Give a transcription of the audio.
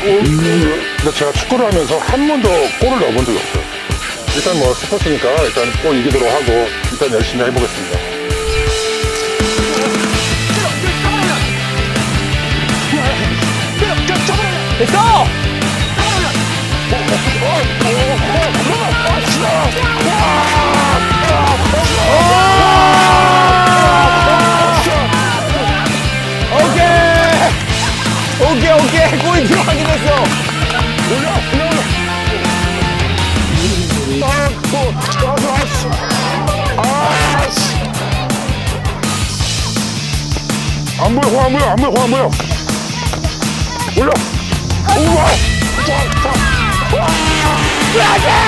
근데 제가 축구를 하면서 한 번도 골을 넣어본 적이 없어요. 일단 뭐 스포츠니까 일단 골 이기도록 하고 일단 열심히 해보겠습니다. 됐어! 오케이! 오케이, 오케이. 골이 들어가긴 했어. 아, 아씨! 아씨! 안 보여, 공안 보여, 안 보여, 공안 보여! 올려! 우와! 자, 자.